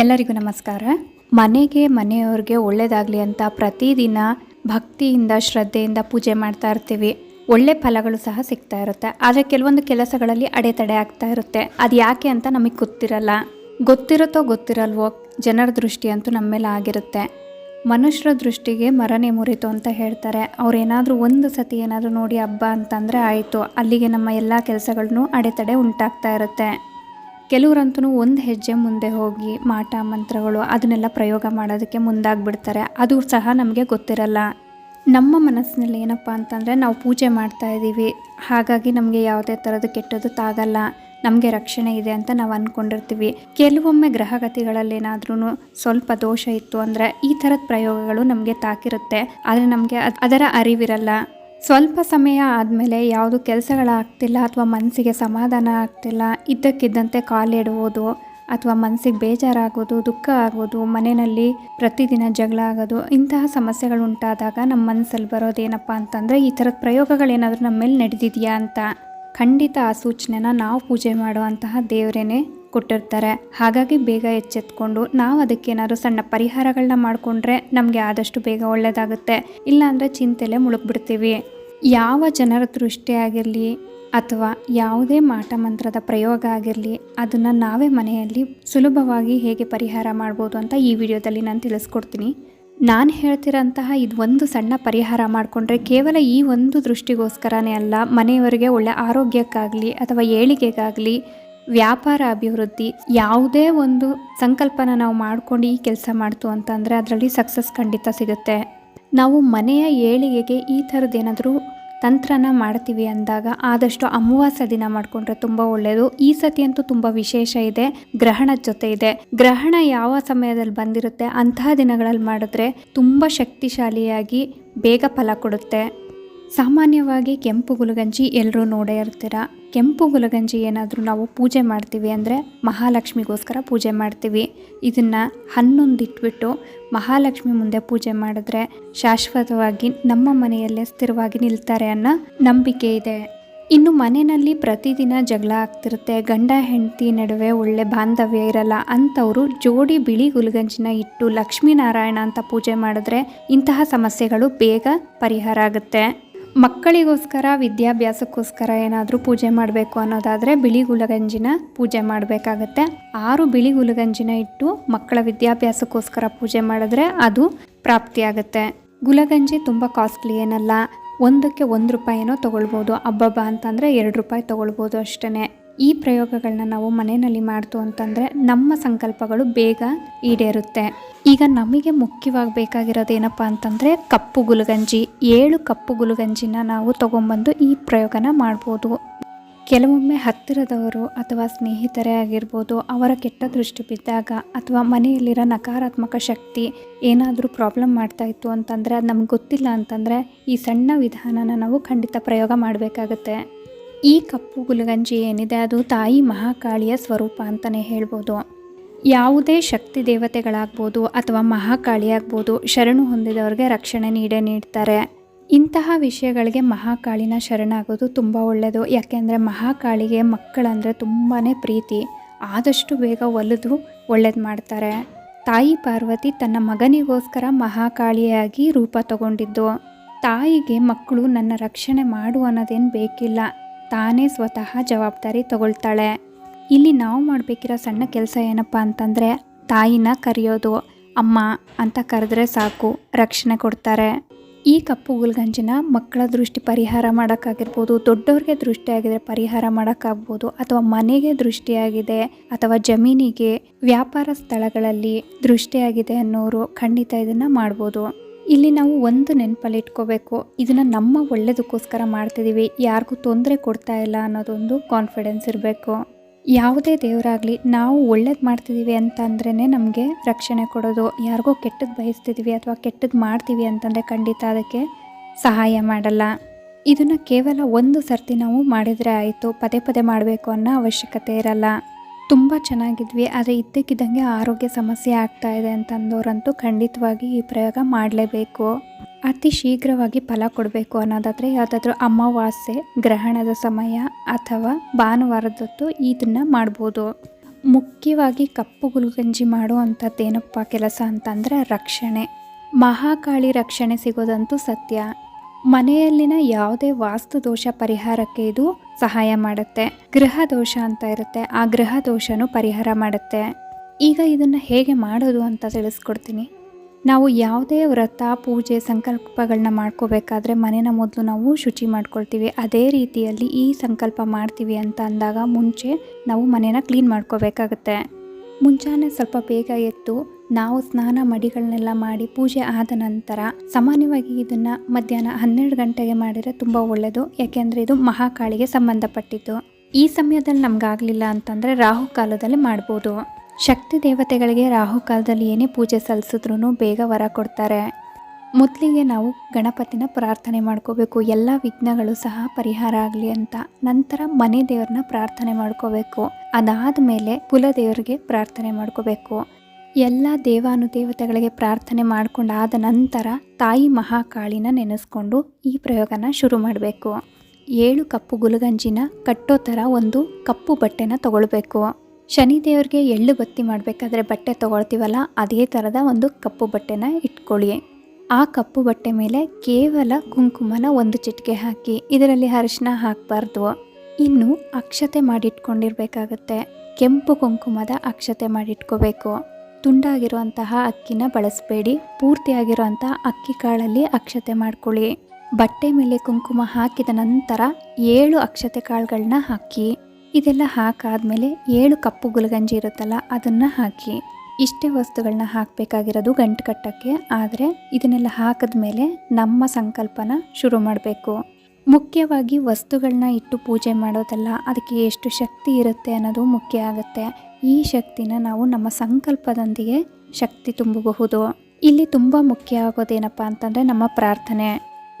ಎಲ್ಲರಿಗೂ ನಮಸ್ಕಾರ. ಮನೆಗೆ, ಮನೆಯವ್ರಿಗೆ ಒಳ್ಳೆಯದಾಗಲಿ ಅಂತ ಪ್ರತಿದಿನ ಭಕ್ತಿಯಿಂದ, ಶ್ರದ್ಧೆಯಿಂದ ಪೂಜೆ ಮಾಡ್ತಾ ಇರ್ತೀವಿ. ಒಳ್ಳೆ ಫಲಗಳು ಸಹ ಸಿಗ್ತಾ ಇರುತ್ತೆ. ಆದರೆ ಕೆಲವೊಂದು ಕೆಲಸಗಳಲ್ಲಿ ಅಡೆತಡೆ ಆಗ್ತಾ ಇರುತ್ತೆ. ಅದು ಯಾಕೆ ಅಂತ ನಮಗೆ ಗೊತ್ತಿರಲ್ಲ. ಗೊತ್ತಿರುತ್ತೋ ಗೊತ್ತಿರಲ್ವೋ, ಜನರ ದೃಷ್ಟಿ ಅಂತೂ ನಮ್ಮ ಮೇಲೆ ಆಗಿರುತ್ತೆ. ಮನುಷ್ಯರ ದೃಷ್ಟಿಗೆ ಮರನೇ ಮುರಿತು ಅಂತ ಹೇಳ್ತಾರೆ. ಅವ್ರು ಏನಾದರೂ ಒಂದು ಸತಿ ಏನಾದರೂ ನೋಡಿ ಹಬ್ಬ ಅಂತಂದರೆ ಆಯಿತು. ಅಲ್ಲಿಗೆ ನಮ್ಮ ಎಲ್ಲ ಕೆಲಸಗಳನ್ನು ಅಡೆತಡೆ ಉಂಟಾಗ್ತಾ ಇರುತ್ತೆ. ಕೆಲವರಂತೂ ಒಂದು ಹೆಜ್ಜೆ ಮುಂದೆ ಹೋಗಿ ಮಾಟ, ಮಂತ್ರಗಳು ಅದನ್ನೆಲ್ಲ ಪ್ರಯೋಗ ಮಾಡೋದಕ್ಕೆ ಮುಂದಾಗ್ಬಿಡ್ತಾರೆ. ಅದು ಸಹ ನಮಗೆ ಗೊತ್ತಿರಲ್ಲ. ನಮ್ಮ ಮನಸ್ಸಿನಲ್ಲಿ ಏನಪ್ಪ ಅಂತಂದರೆ ನಾವು ಪೂಜೆ ಮಾಡ್ತಾ ಇದ್ದೀವಿ. ಹಾಗಾಗಿ ನಮಗೆ ಯಾವುದೇ ಥರದ್ದು ಕೆಟ್ಟದ್ದು ತಾಗಲ್ಲ ನಮಗೆ ರಕ್ಷಣೆ ಇದೆ ಅಂತ ನಾವು ಅಂದ್ಕೊಂಡಿರ್ತೀವಿ ಕೆಲವೊಮ್ಮೆ ಗ್ರಹಗತಿಗಳಲ್ಲೇನಾದ್ರೂ ಸ್ವಲ್ಪ ದೋಷ ಇತ್ತು ಅಂದರೆ ಈ ಥರದ ಪ್ರಯೋಗಗಳು ನಮಗೆ ತಾಕಿರುತ್ತೆ. ಆದರೆ ನಮಗೆ ಅದರ ಅರಿವಿರಲ್ಲ. ಸ್ವಲ್ಪ ಸಮಯ ಆದಮೇಲೆ ಯಾವುದು ಕೆಲಸಗಳಾಗ್ತಿಲ್ಲ ಅಥವಾ ಮನಸ್ಸಿಗೆ ಸಮಾಧಾನ ಆಗ್ತಿಲ್ಲ, ಇದ್ದಕ್ಕಿದ್ದಂತೆ ಕಾಲಿಡುವುದು ಅಥವಾ ಮನಸ್ಸಿಗೆ ಬೇಜಾರಾಗೋದು, ದುಃಖ ಆಗೋದು, ಮನೆಯಲ್ಲಿ ಪ್ರತಿದಿನ ಜಗಳ ಆಗೋದು, ಇಂತಹ ಸಮಸ್ಯೆಗಳು ಉಂಟಾದಾಗ ನಮ್ಮ ಮನಸ್ಸಲ್ಲಿ ಬರೋದೇನಪ್ಪ ಅಂತಂದರೆ ಈ ಥರದ ಪ್ರಯೋಗಗಳೇನಾದರೂ ನಮ್ಮ ಮೇಲೆ ನಡೆದಿದೆಯಾ ಅಂತ ಖಂಡಿತ ಆ ಸೂಚನೆನ ನಾವು ಪೂಜೆ ಮಾಡುವಂತಹ ದೇವರೇನೆ ಕೊಟ್ಟಿರ್ತಾರೆ. ಹಾಗಾಗಿ ಬೇಗ ಎಚ್ಚೆತ್ಕೊಂಡು ನಾವು ಅದಕ್ಕೇನಾದ್ರು ಸಣ್ಣ ಪರಿಹಾರಗಳನ್ನ ಮಾಡಿಕೊಂಡ್ರೆ ನಮಗೆ ಆದಷ್ಟು ಬೇಗ ಒಳ್ಳೆಯದಾಗುತ್ತೆ ಇಲ್ಲಾಂದರೆ ಚಿಂತೆಲೆ ಮುಳುಗ್ಬಿಡ್ತೀವಿ. ಯಾವ ಜನರ ದೃಷ್ಟಿ ಆಗಿರಲಿ ಅಥವಾ ಯಾವುದೇ ಮಾಟ ಮಂತ್ರದ ಪ್ರಯೋಗ ಆಗಿರಲಿ ಅದನ್ನು ನಾವೇ ಮನೆಯಲ್ಲಿ ಸುಲಭವಾಗಿ ಹೇಗೆ ಪರಿಹಾರ ಮಾಡ್ಬೋದು ಅಂತ ಈ ವಿಡಿಯೋದಲ್ಲಿ ನಾನು ತಿಳಿಸ್ಕೊಡ್ತೀನಿ. ನಾನು ಹೇಳ್ತಿರೋಂತಹ ಇದು ಒಂದು ಸಣ್ಣ ಪರಿಹಾರ ಮಾಡಿಕೊಂಡ್ರೆ ಕೇವಲ ಈ ಒಂದು ದೃಷ್ಟಿಗೋಸ್ಕರನೇ ಅಲ್ಲ ಮನೆಯವರಿಗೆ ಒಳ್ಳೆ ಆರೋಗ್ಯಕ್ಕಾಗಲಿ ಅಥವಾ ಏಳಿಗೆಗಾಗಲಿ ವ್ಯಾಪಾರ ಅಭಿವೃದ್ಧಿ ಯಾವುದೇ ಒಂದು ಸಂಕಲ್ಪನ ನಾವು ಮಾಡ್ಕೊಂಡು ಈ ಕೆಲಸ ಮಾಡ್ತು ಅಂತಂದರೆ ಅದರಲ್ಲಿ ಸಕ್ಸಸ್ ಖಂಡಿತ ಸಿಗುತ್ತೆ. ನಾವು ಮನೆಯ ಏಳಿಗೆಗೆ ಈ ಥರದ್ದೇನಾದರೂ ತಂತ್ರನ ಮಾಡ್ತೀವಿ ಅಂದಾಗ ಆದಷ್ಟು ಅಮಾವಾಸ್ಯ ದಿನ ಮಾಡಿಕೊಂಡ್ರೆ ತುಂಬ ಒಳ್ಳೆಯದು ಈ ಸತಿ ಅಂತೂ ತುಂಬ ವಿಶೇಷ ಇದೆ. ಗ್ರಹಣದ ಜೊತೆ ಇದೆ. ಗ್ರಹಣ ಯಾವ ಸಮಯದಲ್ಲಿ ಬಂದಿರುತ್ತೆ ಅಂತಹ ದಿನಗಳಲ್ಲಿ ಮಾಡಿದ್ರೆ ತುಂಬ ಶಕ್ತಿಶಾಲಿಯಾಗಿ ಬೇಗ ಫಲ ಕೊಡುತ್ತೆ. ಸಾಮಾನ್ಯವಾಗಿ ಕೆಂಪು ಗುಲಗಂಜಿ ಎಲ್ಲರೂ ನೋಡೇ ಇರ್ತೀರ? ಕೆಂಪು ಗುಲಗಂಜಿ ಏನಾದರೂ ನಾವು ಪೂಜೆ ಮಾಡ್ತೀವಿ ಅಂದರೆ ಮಹಾಲಕ್ಷ್ಮಿಗೋಸ್ಕರ ಪೂಜೆ ಮಾಡ್ತೀವಿ. ಇದನ್ನು ಹನ್ನೊಂದಿಟ್ಬಿಟ್ಟು ಮಹಾಲಕ್ಷ್ಮಿ ಮುಂದೆ ಪೂಜೆ ಮಾಡಿದ್ರೆ ಶಾಶ್ವತವಾಗಿ ನಮ್ಮ ಮನೆಯಲ್ಲೇ ಸ್ಥಿರವಾಗಿ ನಿಲ್ತಾರೆ ಅನ್ನೋ ನಂಬಿಕೆ ಇದೆ. ಇನ್ನು ಮನೆಯಲ್ಲಿ ಪ್ರತಿದಿನ ಜಗಳ ಆಗ್ತಿರುತ್ತೆ, ಗಂಡ ಹೆಂಡತಿ ನಡುವೆ ಒಳ್ಳೆ ಬಾಂಧವ್ಯ ಇರಲ್ಲ ಅಂಥವರು ಜೋಡಿ ಬಿಳಿ ಗುಲ್ಗಂಜಿನ ಇಟ್ಟು ಲಕ್ಷ್ಮೀನಾರಾಯಣ ಅಂತ ಪೂಜೆ ಮಾಡಿದ್ರೆ ಇಂತಹ ಸಮಸ್ಯೆಗಳು ಬೇಗ ಪರಿಹಾರ ಆಗುತ್ತೆ. ಮಕ್ಕಳಿಗೋಸ್ಕರ, ವಿದ್ಯಾಭ್ಯಾಸಕ್ಕೋಸ್ಕರ ಏನಾದರೂ ಪೂಜೆ ಮಾಡಬೇಕು ಅನ್ನೋದಾದರೆ ಬಿಳಿ ಗುಲಗಂಜಿನ ಪೂಜೆ ಮಾಡಬೇಕಾಗತ್ತೆ. ಆರು ಬಿಳಿ ಗುಲಗಂಜಿನ ಇಟ್ಟು ಮಕ್ಕಳ ವಿದ್ಯಾಭ್ಯಾಸಕ್ಕೋಸ್ಕರ ಪೂಜೆ ಮಾಡಿದ್ರೆ ಅದು ಪ್ರಾಪ್ತಿಯಾಗುತ್ತೆ. ಗುಲಗಂಜಿ ತುಂಬ ಕಾಸ್ಟ್ಲಿ ಏನಲ್ಲ, ಒಂದಕ್ಕೆ ಒಂದು ರೂಪಾಯಿನೋ ತೊಗೊಳ್ಬೋದು. ಹಬ್ಬಬ್ಬ ಅಂತಂದರೆ ಎರಡು ರೂಪಾಯಿ ತೊಗೊಳ್ಬೋದು ಅಷ್ಟೇ ಈ ಪ್ರಯೋಗಗಳನ್ನ ನಾವು ಮನೆಯಲ್ಲಿ ಮಾಡ್ತು ಅಂತಂದರೆ ನಮ್ಮ ಸಂಕಲ್ಪಗಳು ಬೇಗ ಈಡೇರುತ್ತೆ. ಈಗ ನಮಗೆ ಮುಖ್ಯವಾಗಿ ಬೇಕಾಗಿರೋದು ಏನಪ್ಪ ಅಂತಂದರೆ ಕಪ್ಪು ಗುಲಗಂಜಿ. ಏಳು ಕಪ್ಪು ಗುಲಗಂಜಿನ ನಾವು ತೊಗೊಂಬಂದು ಈ ಪ್ರಯೋಗನ ಮಾಡ್ಬೋದು. ಕೆಲವೊಮ್ಮೆ ಹತ್ತಿರದವರು ಅಥವಾ ಸ್ನೇಹಿತರೇ ಆಗಿರ್ಬೋದು, ಅವರ ಕೆಟ್ಟ ದೃಷ್ಟಿ ಬಿದ್ದಾಗ ಅಥವಾ ಮನೆಯಲ್ಲಿರೋ ನಕಾರಾತ್ಮಕ ಶಕ್ತಿ ಏನಾದರೂ ಪ್ರಾಬ್ಲಮ್ ಮಾಡ್ತಾ ಇತ್ತು ಅಂತಂದರೆ ಅದು ನಮ್ಗೆ ಗೊತ್ತಿಲ್ಲ ಅಂತಂದರೆ ಈ ಸಣ್ಣ ವಿಧಾನನ ನಾವು ಖಂಡಿತ ಪ್ರಯೋಗ ಮಾಡಬೇಕಾಗತ್ತೆ. ಈ ಕಪ್ಪು ಗುಲಗಂಜಿ ಏನಿದೆ ಅದು ತಾಯಿ ಮಹಾಕಾಳಿಯ ಸ್ವರೂಪ ಅಂತಲೇ ಹೇಳ್ಬೋದು. ಯಾವುದೇ ಶಕ್ತಿ ದೇವತೆಗಳಾಗ್ಬೋದು ಅಥವಾ ಮಹಾಕಾಳಿ ಆಗ್ಬೋದು ಶರಣು ಹೊಂದಿದವ್ರಿಗೆ ರಕ್ಷಣೆ ನೀಡೇ ನೀಡ್ತಾರೆ. ಇಂತಹ ವಿಷಯಗಳಿಗೆ ಮಹಾಕಾಳಿನ ಶರಣಾಗೋದು ತುಂಬ ಒಳ್ಳೆಯದು ಯಾಕೆಂದರೆ ಮಹಾಕಾಳಿಗೆ ಮಕ್ಕಳಂದರೆ ತುಂಬಾ ಪ್ರೀತಿ. ಆದಷ್ಟು ಬೇಗ ಒಲಿದು ಒಳ್ಳೇದು ಮಾಡ್ತಾರೆ. ತಾಯಿ ಪಾರ್ವತಿ ತನ್ನ ಮಗನಿಗೋಸ್ಕರ ಮಹಾಕಾಳಿಯಾಗಿ ರೂಪ ತಗೊಂಡಿದ್ದು. ತಾಯಿಗೆ ಮಕ್ಕಳು ನನ್ನ ರಕ್ಷಣೆ ಮಾಡು ಅನ್ನೋದೇನು ಬೇಕಿಲ್ಲ. ತಾನೇ ಸ್ವತಃ ಜವಾಬ್ದಾರಿ ತಗೊಳ್ತಾಳೆ. ಇಲ್ಲಿ ನಾವು ಮಾಡಬೇಕಿರೋ ಸಣ್ಣ ಕೆಲಸ ಏನಪ್ಪ ಅಂತಂದರೆ ತಾಯಿನ ಕರೆಯೋದು. ಅಮ್ಮ ಅಂತ ಕರೆದ್ರೆ ಸಾಕು, ರಕ್ಷಣೆ ಕೊಡ್ತಾರೆ. ಈ ಕಪ್ಪು ಗುಲ್ಗಂಜಿನ ಮಕ್ಕಳ ದೃಷ್ಟಿ ಪರಿಹಾರ ಮಾಡೋಕ್ಕಾಗಿರ್ಬೋದು, ದೊಡ್ಡವ್ರಿಗೆ ದೃಷ್ಟಿ ಆಗಿದ್ರೆ ಪರಿಹಾರ ಮಾಡೋಕ್ಕಾಗ್ಬೋದು, ಅಥವಾ ಮನೆಗೆ ದೃಷ್ಟಿಯಾಗಿದೆ, ಅಥವಾ ಜಮೀನಿಗೆ ವ್ಯಾಪಾರ ಸ್ಥಳಗಳಲ್ಲಿ ದೃಷ್ಟಿಯಾಗಿದೆ ಅನ್ನೋರು ಖಂಡಿತ ಇದನ್ನು ಮಾಡ್ಬೋದು. ಇಲ್ಲಿ ನಾವು ಒಂದು ನೆನಪಲ್ಲಿ ಇಟ್ಕೋಬೇಕು ಇದನ್ನು ನಮ್ಮ ಒಳ್ಳೇದಕ್ಕೋಸ್ಕರ ಮಾಡ್ತಿದ್ದೀವಿ ಯಾರಿಗೂ ತೊಂದರೆ ಕೊಡ್ತಾ ಇಲ್ಲ ಅನ್ನೋದೊಂದು ಕಾನ್ಫಿಡೆನ್ಸ್ ಇರಬೇಕು. ಯಾವುದೇ ದೇವರಾಗಲಿ ನಾವು ಒಳ್ಳೇದು ಮಾಡ್ತಿದ್ದೀವಿ ಅಂತ ಅಂದ್ರೇ ನಮಗೆ ರಕ್ಷಣೆ ಕೊಡೋದು. ಯಾರಿಗೋ ಕೆಟ್ಟದ್ದು ಬಯಸ್ತಿದ್ದೀವಿ ಅಥವಾ ಕೆಟ್ಟದ್ದು ಮಾಡ್ತೀವಿ ಅಂತಂದರೆ ಖಂಡಿತ ಅದಕ್ಕೆ ಸಹಾಯ ಮಾಡಲ್ಲ. ಇದನ್ನು ಕೇವಲ ಒಂದು ಸರ್ತಿ ನಾವು ಮಾಡಿದರೆ ಆಯಿತು. ಪದೇ ಪದೇ ಮಾಡಬೇಕು ಅನ್ನೋ ಅವಶ್ಯಕತೆ ಇರಲ್ಲ. ತುಂಬ ಚೆನ್ನಾಗಿದ್ವಿ. ಆದರೆ ಇದ್ದಕ್ಕಿದ್ದಂಗೆ ಆರೋಗ್ಯ ಸಮಸ್ಯೆ ಆಗ್ತಾ ಇದೆ ಅಂತಂದವರಂತೂ ಖಂಡಿತವಾಗಿ ಈ ಪ್ರಯೋಗ ಮಾಡಲೇಬೇಕು. ಅತಿ ಶೀಘ್ರವಾಗಿ ಫಲ ಕೊಡಬೇಕು ಅನ್ನೋದಾದರೆ ಯಾವುದಾದ್ರೂ ಅಮಾವಾಸ್ಯೆ, ಗ್ರಹಣದ ಸಮಯ ಅಥವಾ ಭಾನುವಾರದೊತ್ತು ಇದನ್ನು ಮಾಡ್ಬೋದು. ಮುಖ್ಯವಾಗಿ ಕಪ್ಪು ಗುಲ್ಗಂಜಿ ಮಾಡುವಂಥದ್ದೇನಪ್ಪ ಕೆಲಸ ಅಂತಂದರೆ ರಕ್ಷಣೆ. ಮಹಾಕಾಳಿ ರಕ್ಷಣೆ ಸಿಗೋದಂತೂ ಸತ್ಯ. ಮನೆಯಲ್ಲಿನ ಯಾವುದೇ ವಾಸ್ತು ದೋಷ ಪರಿಹಾರಕ್ಕೆ ಇದು ಸಹಾಯ ಮಾಡುತ್ತೆ. ಗೃಹ ದೋಷ ಅಂತ ಇರುತ್ತೆ. ಆ ಗೃಹ ದೋಷನೂ ಪರಿಹಾರ ಮಾಡುತ್ತೆ. ಈಗ ಇದನ್ನು ಹೇಗೆ ಮಾಡೋದು ಅಂತ ತಿಳಿಸ್ಕೊಡ್ತೀನಿ. ನಾವು ಯಾವುದೇ ವ್ರತ, ಪೂಜೆ, ಸಂಕಲ್ಪಗಳನ್ನ ಮಾಡ್ಕೋಬೇಕಾದ್ರೆ ಮನೇನ ಮೊದಲು ನಾವು ಶುಚಿ ಮಾಡ್ಕೊಳ್ತೀವಿ. ಅದೇ ರೀತಿಯಲ್ಲಿ ಈ ಸಂಕಲ್ಪ ಮಾಡ್ತೀವಿ ಅಂತ ಅಂದಾಗ ಮುಂಚೆ ನಾವು ಮನೇನ ಕ್ಲೀನ್ ಮಾಡ್ಕೋಬೇಕಾಗತ್ತೆ. ಮುಂಜಾನೆ ಸ್ವಲ್ಪ ಬೇಗ ಎದ್ದು ನಾವು ಸ್ನಾನ ಮಡಿಗಳನ್ನೆಲ್ಲ ಮಾಡಿ ಪೂಜೆ ಆದ ನಂತರ ಸಾಮಾನ್ಯವಾಗಿ ಇದನ್ನು ಮಧ್ಯಾಹ್ನ ಹನ್ನೆರಡು ಗಂಟೆಗೆ ಮಾಡಿದರೆ ತುಂಬ ಒಳ್ಳೆಯದು ಯಾಕೆಂದರೆ ಇದು ಮಹಾಕಾಳಿಗೆ ಸಂಬಂಧಪಟ್ಟಿದ್ದು. ಈ ಸಮಯದಲ್ಲಿ ನಮಗಾಗಲಿಲ್ಲ ಅಂತಂದರೆ ರಾಹುಕಾಲದಲ್ಲಿ ಮಾಡ್ಬೋದು. ಶಕ್ತಿ ದೇವತೆಗಳಿಗೆ ರಾಹು ಕಾಲದಲ್ಲಿ ಏನೇ ಪೂಜೆ ಸಲ್ಲಿಸಿದ್ರೂ ಬೇಗ ವರ ಕೊಡ್ತಾರೆ. ಮೊದಲಿಗೆ ನಾವು ಗಣಪತಿನ ಪ್ರಾರ್ಥನೆ ಮಾಡ್ಕೋಬೇಕು. ಎಲ್ಲ ವಿಘ್ನಗಳು ಸಹ ಪರಿಹಾರ ಆಗಲಿ ಅಂತ. ನಂತರ ಮನೆ ದೇವ್ರನ್ನ ಪ್ರಾರ್ಥನೆ ಮಾಡ್ಕೋಬೇಕು. ಅದಾದ ಮೇಲೆ ಕುಲದೇವರಿಗೆ ಪ್ರಾರ್ಥನೆ ಮಾಡ್ಕೋಬೇಕು. ಎಲ್ಲ ದೇವಾನುದೇವತೆಗಳಿಗೆ ಪ್ರಾರ್ಥನೆ ಮಾಡ್ಕೊಂಡಾದ ನಂತರ ತಾಯಿ ಮಹಾಕಾಳಿನ ನೆನೆಸ್ಕೊಂಡು ಈ ಪ್ರಯೋಗನ ಶುರು ಮಾಡಬೇಕು. ಏಳು ಕಪ್ಪು ಗುಲಗಂಜಿನ ಕಟ್ಟೋ ಥರ ಒಂದು ಕಪ್ಪು ಬಟ್ಟೆನ ತಗೊಳ್ಬೇಕು. ಶನಿ ದೇವ್ರಿಗೆ ಎಳ್ಳು ಬತ್ತಿ ಮಾಡಬೇಕಾದ್ರೆ ಬಟ್ಟೆ ತಗೊಳ್ತೀವಲ್ಲ, ಅದೇ ಥರದ ಒಂದು ಕಪ್ಪು ಬಟ್ಟೆನ ಇಟ್ಕೊಳ್ಳಿ. ಆ ಕಪ್ಪು ಬಟ್ಟೆ ಮೇಲೆ ಕೇವಲ ಕುಂಕುಮನ ಒಂದು ಚಿಟಿಕೆ ಹಾಕಿ, ಇದರಲ್ಲಿ ಅರಿಶಿನ ಹಾಕಬಾರ್ದು. ಇನ್ನು ಅಕ್ಷತೆ ಮಾಡಿಟ್ಕೊಂಡಿರ್ಬೇಕಾಗತ್ತೆ. ಕೆಂಪು ಕುಂಕುಮದ ಅಕ್ಷತೆ ಮಾಡಿಟ್ಕೋಬೇಕು. ತುಂಡಾಗಿರುವಂತಹ ಅಕ್ಕಿನ ಬಳಸಬೇಡಿ. ಪೂರ್ತಿಯಾಗಿರುವಂತಹ ಅಕ್ಕಿ ಕಾಳಲ್ಲಿ ಅಕ್ಷತೆ ಮಾಡ್ಕೊಳ್ಳಿ. ಬಟ್ಟೆ ಮೇಲೆ ಕುಂಕುಮ ಹಾಕಿದ ನಂತರ ಏಳು ಅಕ್ಷತೆ ಕಾಳುಗಳನ್ನ ಹಾಕಿ. ಇದೆಲ್ಲ ಹಾಕಾದ್ಮೇಲೆ ಏಳು ಕಪ್ಪು ಗುಲಗಂಜಿ ಇರುತ್ತಲ್ಲ, ಅದನ್ನು ಹಾಕಿ. ಇಷ್ಟೇ ವಸ್ತುಗಳನ್ನ ಹಾಕಬೇಕಾಗಿರೋದು ಗಂಟು ಕಟ್ಟಕ್ಕೆ. ಆದರೆ ಇದನ್ನೆಲ್ಲ ಹಾಕಿದ್ಮೇಲೆ ನಮ್ಮ ಸಂಕಲ್ಪನ ಶುರು ಮಾಡಬೇಕು. ಮುಖ್ಯವಾಗಿ ವಸ್ತುಗಳನ್ನ ಇಟ್ಟು ಪೂಜೆ ಮಾಡೋದಲ್ಲ, ಅದಕ್ಕೆ ಎಷ್ಟು ಶಕ್ತಿ ಇರುತ್ತೆ ಅನ್ನೋದು ಮುಖ್ಯ ಆಗುತ್ತೆ. ಈ ಶಕ್ತಿನ ನಾವು ನಮ್ಮ ಸಂಕಲ್ಪದೊಂದಿಗೆ ಶಕ್ತಿ ತುಂಬಬಹುದು. ಇಲ್ಲಿ ತುಂಬ ಮುಖ್ಯ ಆಗೋದೇನಪ್ಪ ಅಂತಂದರೆ ನಮ್ಮ ಪ್ರಾರ್ಥನೆ.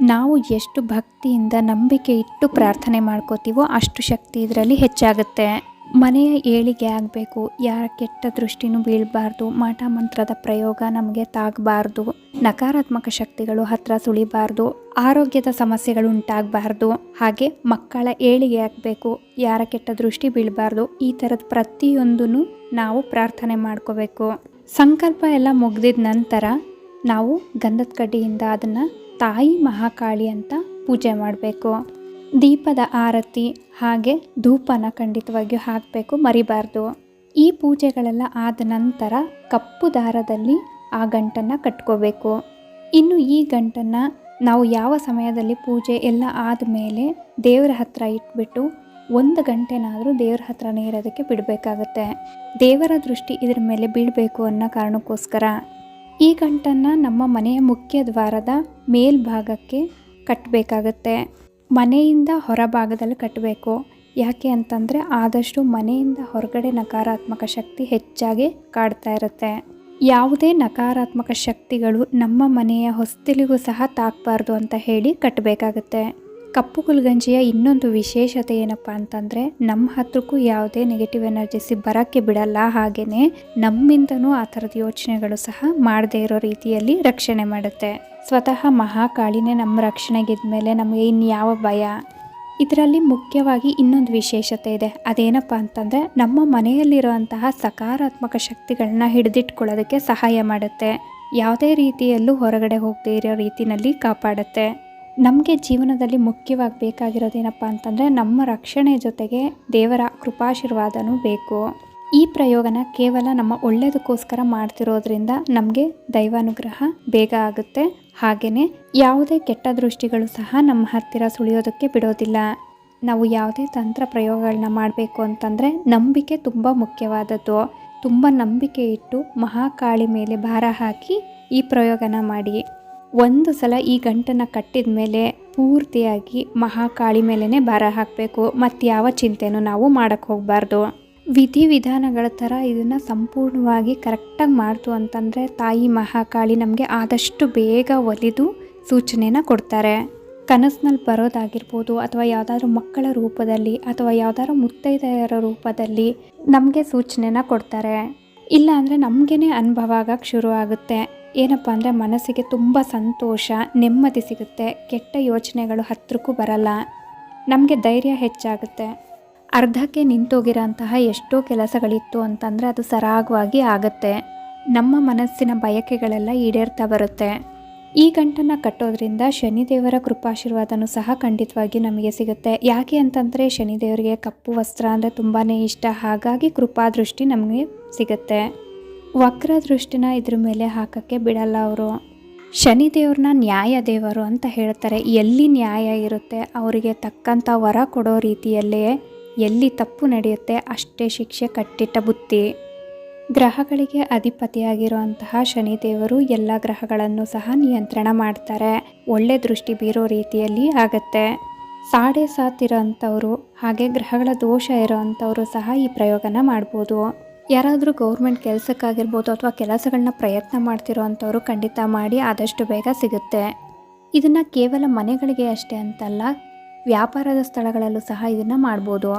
ನಾವು ಎಷ್ಟು ಭಕ್ತಿಯಿಂದ ನಂಬಿಕೆ ಇಟ್ಟು ಪ್ರಾರ್ಥನೆ ಮಾಡ್ಕೋತೀವೋ ಅಷ್ಟು ಶಕ್ತಿ ಇದರಲ್ಲಿ ಹೆಚ್ಚಾಗುತ್ತೆ. ಮನೆಯ ಏಳಿಗೆ ಆಗಬೇಕು. ಯಾರ ಕೆಟ್ಟ ದೃಷ್ಟಿನೂ ಬೀಳಬಾರ್ದು. ಮಾಟ ಮಂತ್ರದ ಪ್ರಯೋಗ ನಮಗೆ ತಾಗಬಾರ್ದು. ನಕಾರಾತ್ಮಕ ಶಕ್ತಿಗಳು ಹತ್ರ ಸುಳಿಬಾರ್ದು. ಆರೋಗ್ಯದ ಸಮಸ್ಯೆಗಳು ಉಂಟಾಗಬಾರ್ದು. ಹಾಗೆ ಮಕ್ಕಳ ಏಳಿಗೆ ಆಗಬೇಕು. ಯಾರ ಕೆಟ್ಟ ದೃಷ್ಟಿ ಬೀಳಬಾರ್ದು. ಈ ಥರದ ಪ್ರತಿಯೊಂದೂ ನಾವು ಪ್ರಾರ್ಥನೆ ಮಾಡ್ಕೋಬೇಕು. ಸಂಕಲ್ಪ ಎಲ್ಲ ಮುಗ್ದಿದ ನಂತರ ನಾವು ಗಂಧದ ಕಡ್ಡಿಯಿಂದ ಅದನ್ನು ತಾಯಿ ಮಹಾಕಾಳಿ ಅಂತ ಪೂಜೆ ಮಾಡಬೇಕು. ದೀಪದ ಆರತಿ ಹಾಗೆ ಧೂಪನ ಖಂಡಿತವಾಗಿಯೂ ಹಾಕಬೇಕು, ಮರಿಬಾರ್ದು. ಈ ಪೂಜೆಗಳೆಲ್ಲ ಆದ ನಂತರ ಕಪ್ಪು ದಾರದಲ್ಲಿ ಆ ಗಂಟನ್ನು ಕಟ್ಕೋಬೇಕು. ಇನ್ನು ಈ ಗಂಟನ್ನು ನಾವು ಯಾವ ಸಮಯದಲ್ಲಿ ಪೂಜೆ ಎಲ್ಲ ಆದಮೇಲೆ ದೇವರ ಹತ್ರ ಇಟ್ಬಿಟ್ಟು ಒಂದು ಗಂಟೆನಾದರೂ ದೇವ್ರ ಹತ್ರನೇ ಇರೋದಕ್ಕೆ ಬಿಡಬೇಕಾಗತ್ತೆ. ದೇವರ ದೃಷ್ಟಿ ಇದ್ರ ಮೇಲೆ ಬೀಳಬೇಕು ಅನ್ನೋ ಕಾರಣಕ್ಕೋಸ್ಕರ. ಈ ಗಂಟನ್ನು ನಮ್ಮ ಮನೆಯ ಮುಖ್ಯ ದ್ವಾರದ ಮೇಲ್ಭಾಗಕ್ಕೆ ಕಟ್ಟಬೇಕಾಗತ್ತೆ ಮನೆಯಿಂದ ಹೊರಭಾಗದಲ್ಲಿ ಕಟ್ಟಬೇಕು. ಯಾಕೆ ಅಂತಂದರೆ ಆದಷ್ಟು ಮನೆಯಿಂದ ಹೊರಗಡೆ ನಕಾರಾತ್ಮಕ ಶಕ್ತಿ ಹೆಚ್ಚಾಗಿ ಕಾಡ್ತಾ ಇರುತ್ತೆ. ಯಾವುದೇ ನಕಾರಾತ್ಮಕ ಶಕ್ತಿಗಳು ನಮ್ಮ ಮನೆಯ ಹೊಸ್ತಿಲಿಗೂ ಸಹ ತಾಕಬಾರ್ದು ಅಂತ ಹೇಳಿ ಕಟ್ಟಬೇಕಾಗತ್ತೆ. ಕಪ್ಪು ಗುಲ್ಗಂಜಿಯ ಇನ್ನೊಂದು ವಿಶೇಷತೆ ಏನಪ್ಪ ಅಂತಂದರೆ ನಮ್ಮ ಹತ್ರಕ್ಕೂ ಯಾವುದೇ ನೆಗೆಟಿವ್ ಎನರ್ಜಿಸಿ ಬರೋಕ್ಕೆ ಬಿಡಲ್ಲ ಹಾಗೆಯೇ ನಮ್ಮಿಂದನೂ ಆ ಥರದ ಯೋಚನೆಗಳು ಸಹ ಮಾಡದೇ ಇರೋ ರೀತಿಯಲ್ಲಿ ರಕ್ಷಣೆ ಮಾಡುತ್ತೆ. ಸ್ವತಃ ಮಹಾಕಾಳಿನೇ ನಮ್ಮ ರಕ್ಷಣೆಗಿದ್ಮೇಲೆ ನಮಗೆ ಇನ್ಯಾವ ಭಯ? ಇದರಲ್ಲಿ ಮುಖ್ಯವಾಗಿ ಇನ್ನೊಂದು ವಿಶೇಷತೆ ಇದೆ. ಅದೇನಪ್ಪ ಅಂತಂದರೆ ನಮ್ಮ ಮನೆಯಲ್ಲಿರುವಂತಹ ಸಕಾರಾತ್ಮಕ ಶಕ್ತಿಗಳನ್ನ ಹಿಡಿದಿಟ್ಕೊಳ್ಳೋದಕ್ಕೆ ಸಹಾಯ ಮಾಡುತ್ತೆ. ಯಾವುದೇ ರೀತಿಯಲ್ಲೂ ಹೊರಗಡೆ ಹೋಗದೇ ಇರೋ ರೀತಿಯಲ್ಲಿ ಕಾಪಾಡುತ್ತೆ. ನಮಗೆ ಜೀವನದಲ್ಲಿ ಮುಖ್ಯವಾಗಿ ಬೇಕಾಗಿರೋದೇನಪ್ಪ ಅಂತಂದರೆ ನಮ್ಮ ರಕ್ಷಣೆ ಜೊತೆಗೆ ದೇವರ ಕೃಪಾಶೀರ್ವಾದನೂ ಬೇಕು. ಈ ಪ್ರಯೋಗನ ಕೇವಲ ನಮ್ಮ ಒಳ್ಳೆಯದಕ್ಕೋಸ್ಕರ ಮಾಡ್ತಿರೋದ್ರಿಂದ ನಮಗೆ ದೈವಾನುಗ್ರಹ ಬೇಗ ಆಗುತ್ತೆ. ಹಾಗೆಯೇ ಯಾವುದೇ ಕೆಟ್ಟ ದೃಷ್ಟಿಗಳು ಸಹ ನಮ್ಮ ಹತ್ತಿರ ಸುಳಿಯೋದಕ್ಕೆ ಬಿಡೋದಿಲ್ಲ. ನಾವು ಯಾವುದೇ ತಂತ್ರ ಪ್ರಯೋಗಗಳನ್ನ ಮಾಡಬೇಕು ಅಂತಂದರೆ ನಂಬಿಕೆ ತುಂಬ ಮುಖ್ಯವಾದದ್ದು. ತುಂಬ ನಂಬಿಕೆ ಇಟ್ಟು ಮಹಾಕಾಳಿ ಮೇಲೆ ಭಾರ ಹಾಕಿ ಈ ಪ್ರಯೋಗನ ಮಾಡಿ. ಒಂದು ಸಲ ಈ ಗಂಟನ್ನು ಕಟ್ಟಿದ ಮೇಲೆ ಪೂರ್ತಿಯಾಗಿ ಮಹಾಕಾಳಿ ಮೇಲೇ ಬರ ಹಾಕಬೇಕು. ಮತ್ತು ಯಾವ ಚಿಂತೆನೂ ನಾವು ಮಾಡೋಕ್ಕೆ ಹೋಗಬಾರ್ದು. ವಿಧಿವಿಧಾನಗಳ ಥರ ಇದನ್ನು ಸಂಪೂರ್ಣವಾಗಿ ಕರೆಕ್ಟಾಗಿ ಮಾಡ್ತು ಅಂತಂದರೆ ತಾಯಿ ಮಹಾಕಾಳಿ ನಮಗೆ ಆದಷ್ಟು ಬೇಗ ಒಲಿದು ಸೂಚನೆನ ಕೊಡ್ತಾರೆ. ಕನಸಿನಲ್ಲಿ ಬರೋದಾಗಿರ್ಬೋದು ಅಥವಾ ಯಾವುದಾದ್ರೂ ಮಕ್ಕಳ ರೂಪದಲ್ಲಿ ಅಥವಾ ಯಾವುದಾದ್ರೂ ಮುತ್ತೈದೆಯರ ರೂಪದಲ್ಲಿ ನಮಗೆ ಸೂಚನೆನ ಕೊಡ್ತಾರೆ. ಇಲ್ಲ ಅಂದರೆ ನಮಗೇ ಅನುಭವ ಆಗಕ್ಕೆ ಶುರು ಆಗುತ್ತೆ. ಏನಪ್ಪ ಅಂದರೆ ಮನಸ್ಸಿಗೆ ತುಂಬ ಸಂತೋಷ, ನೆಮ್ಮದಿ ಸಿಗುತ್ತೆ. ಕೆಟ್ಟ ಯೋಚನೆಗಳು ಹತ್ರಕ್ಕೂ ಬರಲ್ಲ. ನಮಗೆ ಧೈರ್ಯ ಹೆಚ್ಚಾಗುತ್ತೆ. ಅರ್ಧಕ್ಕೆ ನಿಂತೋಗಿರೋಂತಹ ಎಷ್ಟೋ ಕೆಲಸಗಳಿತ್ತು ಅಂತಂದರೆ ಅದು ಸರಾಗವಾಗಿ ಆಗುತ್ತೆ. ನಮ್ಮ ಮನಸ್ಸಿನ ಬಯಕೆಗಳೆಲ್ಲ ಈಡೇರ್ತಾ ಬರುತ್ತೆ. ಈ ಗಂಟನ್ನು ಕಟ್ಟೋದ್ರಿಂದ ಶನಿದೇವರ ಕೃಪಾಶೀರ್ವಾದನೂ ಸಹ ಖಂಡಿತವಾಗಿ ನಮಗೆ ಸಿಗುತ್ತೆ. ಯಾಕೆ ಅಂತಂದರೆ ಶನಿದೇವರಿಗೆ ಕಪ್ಪು ವಸ್ತ್ರ ಅಂದರೆ ತುಂಬಾ ಇಷ್ಟ. ಹಾಗಾಗಿ ಕೃಪಾದೃಷ್ಟಿ ನಮಗೆ ಸಿಗುತ್ತೆ. ವಕ್ರ ದೃಷ್ಟಿನ ಇದ್ರ ಮೇಲೆ ಹಾಕಕ್ಕೆ ಬಿಡಲ್ಲ ಅವರು. ಶನಿದೇವ್ರನ್ನ ನ್ಯಾಯ ದೇವರು ಅಂತ ಹೇಳ್ತಾರೆ. ಎಲ್ಲಿ ನ್ಯಾಯ ಇರುತ್ತೆ? ಅವರಿಗೆ ತಕ್ಕಂಥ ವರ ಕೊಡೋ ರೀತಿಯಲ್ಲೇ ಎಲ್ಲಿ ತಪ್ಪು ನಡೆಯುತ್ತೆ ಅಷ್ಟೇ ಶಿಕ್ಷೆ ಕಟ್ಟಿಟ್ಟ ಬುತ್ತಿ ಗ್ರಹಗಳಿಗೆ ಅಧಿಪತಿಯಾಗಿರುವಂತಹ ಶನಿದೇವರು ಎಲ್ಲ ಗ್ರಹಗಳನ್ನು ಸಹ ನಿಯಂತ್ರಣ ಮಾಡ್ತಾರೆ. ಒಳ್ಳೆ ದೃಷ್ಟಿ ಬೀರೋ ರೀತಿಯಲ್ಲಿ ಆಗತ್ತೆ. ಸಾಡೆ ಸಾತ್ ಅಂಥವ್ರು ಹಾಗೆ ಗ್ರಹಗಳ ದೋಷ ಇರೋ ಅಂಥವರು ಸಹ ಈ ಪ್ರಯೋಗನ ಮಾಡ್ಬೋದು. ಯಾರಾದರೂ ಗೌರ್ಮೆಂಟ್ ಕೆಲಸಕ್ಕಾಗಿರ್ಬೋದು ಅಥವಾ ಕೆಲಸಗಳನ್ನ ಪ್ರಯತ್ನ ಮಾಡ್ತಿರೋ ಅಂಥವ್ರು ಖಂಡಿತ ಮಾಡಿ ಆದಷ್ಟು ಬೇಗ ಸಿಗುತ್ತೆ. ಇದನ್ನು ಕೇವಲ ಮನೆಗಳಿಗೆ ಅಷ್ಟೇ ಅಂತಲ್ಲ, ವ್ಯಾಪಾರದ ಸ್ಥಳಗಳಲ್ಲೂ ಸಹ ಇದನ್ನು ಮಾಡ್ಬೋದು.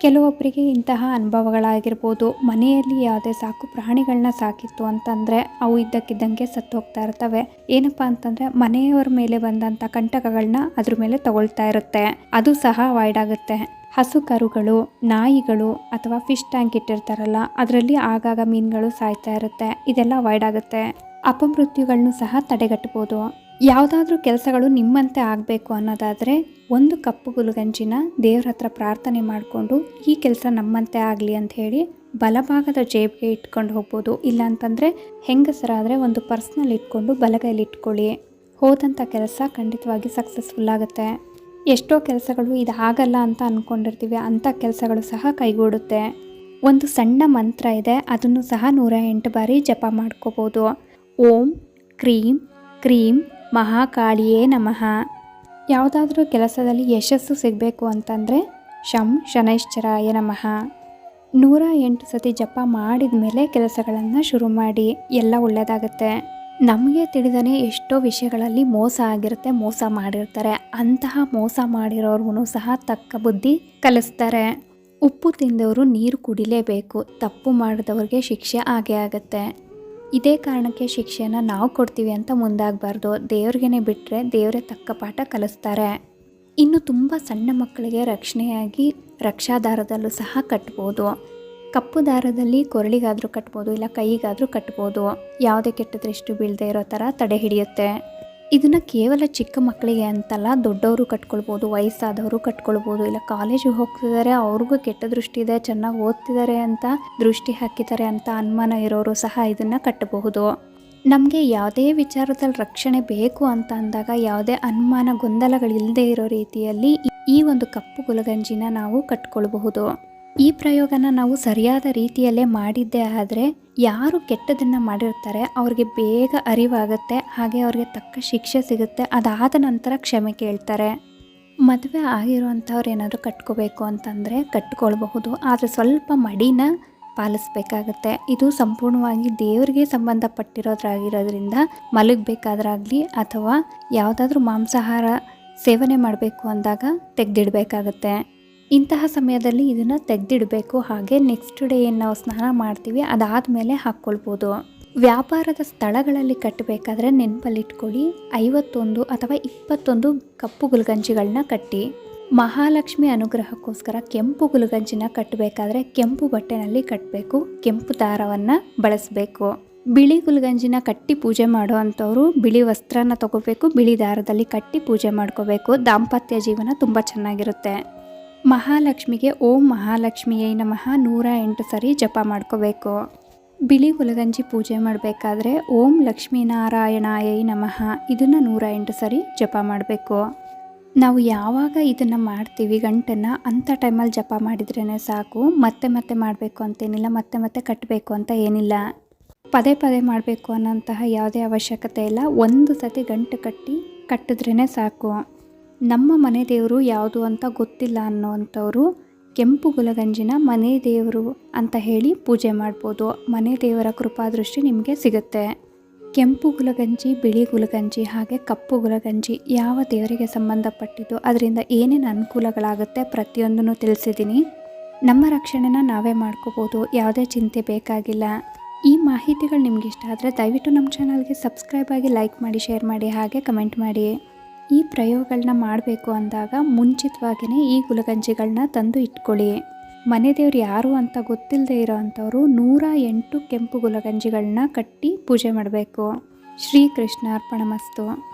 ಕೆಲವೊಬ್ಬರಿಗೆ ಇಂತಹ ಅನುಭವಗಳಾಗಿರ್ಬೋದು. ಮನೆಯಲ್ಲಿ ಯಾವುದೇ ಸಾಕು ಪ್ರಾಣಿಗಳನ್ನ ಸಾಕಿತ್ತು ಅಂತಂದರೆ ಅವು ಇದ್ದಕ್ಕಿದ್ದಂಗೆ ಸತ್ತು ಹೋಗ್ತಾ ಇರ್ತವೆ. ಏನಪ್ಪ ಅಂತಂದರೆ ಮನೆಯವರ ಮೇಲೆ ಬಂದಂಥ ಕಂಟಕಗಳನ್ನ ಅದ್ರ ಮೇಲೆ ತಗೊಳ್ತಾ ಇರುತ್ತೆ. ಅದು ಸಹ ಅವಾಯ್ಡ್ ಆಗುತ್ತೆ. ಹಸು ಕರುಗಳು ನಾಯಿಗಳು ಅಥವಾ ಫಿಶ್ ಟ್ಯಾಂಕ್ ಇಟ್ಟಿರ್ತಾರಲ್ಲ, ಅದರಲ್ಲಿ ಆಗಾಗ ಮೀನುಗಳು ಸಾಯ್ತಾ ಇರುತ್ತೆ. ಇದೆಲ್ಲ ಅವಾಯ್ಡ್ ಆಗುತ್ತೆ. ಅಪಮೃತ್ಯುಗಳನ್ನು ಸಹ ತಡೆಗಟ್ಟಬಹುದು ಯಾವುದಾದ್ರೂ ಕೆಲಸಗಳು ನಿಮ್ಮಂತೆ ಆಗಬೇಕು ಅನ್ನೋದಾದರೆ ಒಂದು ಕಪ್ಪು ಗುಲುಗಂಜಿನ ದೇವ್ರ ಹತ್ರ ಪ್ರಾರ್ಥನೆ ಮಾಡಿಕೊಂಡು ಈ ಕೆಲಸ ನಮ್ಮಂತೆ ಆಗಲಿ ಅಂತ ಹೇಳಿ ಬಲಭಾಗದ ಜೇಬಿಗೆ ಇಟ್ಕೊಂಡು ಹೋಗ್ಬೋದು. ಇಲ್ಲ ಅಂತಂದರೆ ಹೆಂಗಸರಾದರೆ ಒಂದು ಪರ್ಸ್ನಲ್ಲಿ ಇಟ್ಕೊಂಡು ಬಲಗೈಲಿ ಇಟ್ಕೊಳ್ಳಿ. ಹೋದಂಥ ಕೆಲಸ ಖಂಡಿತವಾಗಿ ಸಕ್ಸಸ್ಫುಲ್ ಆಗುತ್ತೆ. ಎಷ್ಟೋ ಕೆಲಸಗಳು ಇದು ಆಗಲ್ಲ ಅಂತ ಅಂದ್ಕೊಂಡಿರ್ತೀವಿ ಅಂಥ ಕೆಲಸಗಳು ಸಹ ಕೈಗೂಡುತ್ತೆ. ಒಂದು ಸಣ್ಣ ಮಂತ್ರ ಇದೆ, ಅದನ್ನು ಸಹ ನೂರ ಎಂಟು ಬಾರಿ ಜಪ ಮಾಡ್ಕೋಬೋದು. ಓಂ ಕ್ರೀಂ ಕ್ರೀಂ ಮಹಾಕಾಳಿಯೇ ನಮಃ. ಯಾವುದಾದ್ರೂ ಕೆಲಸದಲ್ಲಿ ಯಶಸ್ಸು ಸಿಗಬೇಕು ಅಂತಂದರೆ ಶಂ ಶನೈಶ್ಚರಾಯ ನಮಃ. ನೂರ ಎಂಟು ಸತಿ ಜಪ ಮಾಡಿದ ಮೇಲೆ ಕೆಲಸಗಳನ್ನು ಶುರು ಮಾಡಿ, ಎಲ್ಲ ಒಳ್ಳೆಯದಾಗುತ್ತೆ ನಮಗೆ ತಿಳಿದನೇ ಎಷ್ಟೋ ವಿಷಯಗಳಲ್ಲಿ ಮೋಸ ಆಗಿರುತ್ತೆ, ಮೋಸ ಮಾಡಿರ್ತಾರೆ. ಅಂತಹ ಮೋಸ ಮಾಡಿರೋರ್ಗು ಸಹ ತಕ್ಕ ಬುದ್ಧಿ ಕಲಿಸ್ತಾರೆ. ಉಪ್ಪು ತಿಂದವರು ನೀರು ಕುಡಿಲೇಬೇಕು, ತಪ್ಪು ಮಾಡಿದವ್ರಿಗೆ ಶಿಕ್ಷೆ ಆಗೇ ಆಗುತ್ತೆ. ಇದೇ ಕಾರಣಕ್ಕೆ ಶಿಕ್ಷೆನ ನಾವು ಕೊಡ್ತೀವಿ ಅಂತ ಮುಂದಾಗಬಾರ್ದು. ದೇವ್ರಿಗೇನೆ ಬಿಟ್ಟರೆ ದೇವರೇ ತಕ್ಕ ಪಾಠ ಕಲಿಸ್ತಾರೆ. ಇನ್ನು ತುಂಬ ಸಣ್ಣ ಮಕ್ಕಳಿಗೆ ರಕ್ಷಣೆಯಾಗಿ ರಕ್ಷಾದಾರದಲ್ಲೂ ಸಹ ಕಟ್ಬೋದು. ಕಪ್ಪು ದಾರದಲ್ಲಿ ಕೊರಳಿಗಾದರೂ ಕಟ್ಬೋದು, ಇಲ್ಲ ಕೈಗಾದರೂ ಕಟ್ಬೋದು. ಯಾವುದೇ ಕೆಟ್ಟ ದೃಷ್ಟಿ ಬೀಳದೆ ಇರೋ ಥರ ತಡೆ ಹಿಡಿಯುತ್ತೆ. ಇದನ್ನು ಕೇವಲ ಚಿಕ್ಕ ಮಕ್ಕಳಿಗೆ ಅಂತಲ್ಲ, ದೊಡ್ಡವರು ಕಟ್ಕೊಳ್ಬೋದು, ವಯಸ್ಸಾದವರು ಕಟ್ಕೊಳ್ಬೋದು, ಇಲ್ಲ ಕಾಲೇಜಿಗೆ ಹೋಗ್ತಿದ್ದಾರೆ ಅವ್ರಿಗೂ ಕೆಟ್ಟ ದೃಷ್ಟಿ ಇದೆ, ಚೆನ್ನಾಗಿ ಓದ್ತಿದ್ದಾರೆ ಅಂತ ದೃಷ್ಟಿ ಹಾಕಿದ್ದಾರೆ ಅಂತ ಅನುಮಾನ ಇರೋರು ಸಹ ಇದನ್ನು ಕಟ್ಟಬಹುದು. ನಮಗೆ ಯಾವುದೇ ವಿಚಾರದಲ್ಲಿ ರಕ್ಷಣೆ ಬೇಕು ಅಂತ ಅಂದಾಗ, ಯಾವುದೇ ಅನುಮಾನ ಗೊಂದಲಗಳಿಲ್ಲದೆ ಇರೋ ರೀತಿಯಲ್ಲಿ ಈ ಒಂದು ಕಪ್ಪು ಗುಲಗಂಜಿನ ನಾವು ಕಟ್ಕೊಳ್ಬಹುದು. ಈ ಪ್ರಯೋಗನ ನಾವು ಸರಿಯಾದ ರೀತಿಯಲ್ಲೇ ಮಾಡಿದ್ದೇ ಆದರೆ ಯಾರು ಕೆಟ್ಟದನ್ನು ಮಾಡಿರ್ತಾರೆ ಅವ್ರಿಗೆ ಬೇಗ ಅರಿವಾಗುತ್ತೆ, ಹಾಗೆ ಅವ್ರಿಗೆ ತಕ್ಕ ಶಿಕ್ಷೆ ಸಿಗುತ್ತೆ, ಅದಾದ ನಂತರ ಕ್ಷಮೆ ಕೇಳ್ತಾರೆ. ಮದುವೆ ಆಗಿರುವಂಥವ್ರು ಏನಾದರೂ ಕಟ್ಕೋಬೇಕು ಅಂತಂದರೆ ಕಟ್ಕೊಳ್ಬಹುದು, ಆದರೆ ಸ್ವಲ್ಪ ಮಡಿನ ಪಾಲಿಸ್ಬೇಕಾಗತ್ತೆ. ಇದು ಸಂಪೂರ್ಣವಾಗಿ ದೇವರಿಗೆ ಸಂಬಂಧಪಟ್ಟಿರೋದ್ರಾಗಿರೋದ್ರಿಂದ ಮಲಗಬೇಕಾದ್ರಾಗಲಿ ಅಥವಾ ಯಾವುದಾದ್ರೂ ಮಾಂಸಾಹಾರ ಸೇವನೆ ಮಾಡಬೇಕು ಅಂದಾಗ ತೆಗೆದಿಡಬೇಕಾಗತ್ತೆ. ಇಂತಹ ಸಮಯದಲ್ಲಿ ಇದನ್ನು ತೆಗೆದಿಡಬೇಕು. ಹಾಗೆ ನೆಕ್ಸ್ಟ್ ಡೇ ಏನು ನಾವು ಸ್ನಾನ ಮಾಡ್ತೀವಿ, ಅದಾದಮೇಲೆ ಹಾಕ್ಕೊಳ್ಬೋದು. ವ್ಯಾಪಾರದ ಸ್ಥಳಗಳಲ್ಲಿ ಕಟ್ಟಬೇಕಾದ್ರೆ ನೆನಪಲ್ಲಿಟ್ಕೊಳ್ಳಿ, ಐವತ್ತೊಂದು ಅಥವಾ ಇಪ್ಪತ್ತೊಂದು ಕಪ್ಪು ಗುಲ್ಗಂಜಿಗಳನ್ನ ಕಟ್ಟಿ. ಮಹಾಲಕ್ಷ್ಮಿ ಅನುಗ್ರಹಕ್ಕೋಸ್ಕರ ಕೆಂಪು ಗುಲ್ಗಂಜಿನ ಕಟ್ಟಬೇಕಾದ್ರೆ ಕೆಂಪು ಬಟ್ಟೆನಲ್ಲಿ ಕಟ್ಟಬೇಕು ಕೆಂಪು ದಾರವನ್ನು ಬಳಸಬೇಕು. ಬಿಳಿ ಗುಲ್ಗಂಜಿನ ಕಟ್ಟಿ ಪೂಜೆ ಮಾಡೋ ಅಂಥವ್ರು ಬಿಳಿ ವಸ್ತ್ರನ ತಗೋಬೇಕು, ಬಿಳಿ ದಾರದಲ್ಲಿ ಕಟ್ಟಿ ಪೂಜೆ ಮಾಡ್ಕೋಬೇಕು. ದಾಂಪತ್ಯ ಜೀವನ ತುಂಬ ಚೆನ್ನಾಗಿರುತ್ತೆ. ಮಹಾಲಕ್ಷ್ಮಿಗೆ, ಓಂ ಮಹಾಲಕ್ಷ್ಮಿಯೇ ನಮಃ, ನೂರ ಎಂಟು ಸರಿ ಜಪ ಮಾಡ್ಕೋಬೇಕು. ಬಿಳಿ ಹುಲಗಂಜಿ ಪೂಜೆ ಮಾಡಬೇಕಾದ್ರೆ, ಓಂ ಲಕ್ಷ್ಮೀನಾರಾಯಣಾಯೈ ನಮಃ, ಇದನ್ನು ನೂರ ಎಂಟು ಸರಿ ಜಪ ಮಾಡಬೇಕು. ನಾವು ಯಾವಾಗ ಇದನ್ನು ಮಾಡ್ತೀವಿ ಗಂಟನ್ನು ಅಂಥ ಟೈಮಲ್ಲಿ ಜಪ ಮಾಡಿದ್ರೇ ಸಾಕು. ಮತ್ತೆ ಮತ್ತೆ ಮಾಡಬೇಕು ಅಂತೇನಿಲ್ಲ ಮತ್ತೆ ಮತ್ತೆ ಕಟ್ಟಬೇಕು ಅಂತ ಏನಿಲ್ಲ. ಪದೇ ಪದೇ ಮಾಡಬೇಕು ಅನ್ನೋಂತಹ ಯಾವುದೇ ಅವಶ್ಯಕತೆ ಇಲ್ಲ. ಒಂದು ಸತಿ ಗಂಟು ಕಟ್ಟಿ ಕಟ್ಟಿದ್ರೇ ಸಾಕು. ನಮ್ಮ ಮನೆ ದೇವರು ಯಾವುದು ಅಂತ ಗೊತ್ತಿಲ್ಲ ಅನ್ನೋವಂಥವರು ಕೆಂಪು ಗುಲಗಂಜಿನ ಮನೆ ದೇವರು ಅಂತ ಹೇಳಿ ಪೂಜೆ ಮಾಡ್ಬೋದು. ಮನೆ ದೇವರ ಕೃಪಾದೃಷ್ಟಿ ನಿಮಗೆ ಸಿಗುತ್ತೆ. ಕೆಂಪು ಗುಲಗಂಜಿ, ಬಿಳಿ ಗುಲಗಂಜಿ ಹಾಗೆ ಕಪ್ಪು ಗುಲಗಂಜಿ ಯಾವ ದೇವರಿಗೆ ಸಂಬಂಧಪಟ್ಟಿದ್ದು, ಅದರಿಂದ ಏನೇನು ಅನುಕೂಲಗಳಾಗುತ್ತೆ ಪ್ರತಿಯೊಂದನ್ನು ತಿಳಿಸಿದ್ದೀನಿ. ನಮ್ಮ ರಕ್ಷಣೆನ ನಾವೇ ಮಾಡ್ಕೋಬೋದು, ಯಾವುದೇ ಚಿಂತೆ ಬೇಕಾಗಿಲ್ಲ. ಈ ಮಾಹಿತಿಗಳು ನಿಮ್ಗೆ ಇಷ್ಟ ಆದರೆ ದಯವಿಟ್ಟು ನಮ್ಮ ಚಾನಲ್ಗೆ ಸಬ್ಸ್ಕ್ರೈಬ್ ಆಗಿ ಲೈಕ್ ಮಾಡಿ, ಶೇರ್ ಮಾಡಿ, ಹಾಗೆ ಕಮೆಂಟ್ ಮಾಡಿ. ಈ ಪ್ರಯೋಗಗಳನ್ನ ಮಾಡಬೇಕು ಅಂದಾಗ ಮುಂಚಿತವಾಗಿಯೇ ಈ ಗುಲಗಂಜಿಗಳನ್ನ ತಂದು ಇಟ್ಕೊಳ್ಳಿ. ಮನೆ ದೇವ್ರು ಯಾರು ಅಂತ ಗೊತ್ತಿಲ್ಲದೆ ಇರೋ ಅಂಥವ್ರು ನೂರ ಎಂಟು ಕೆಂಪು ಗುಲಗಂಜಿಗಳನ್ನ ಕಟ್ಟಿ ಪೂಜೆ ಮಾಡಬೇಕು. ಶ್ರೀಕೃಷ್ಣ ಅರ್ಪಣಮಸ್ತು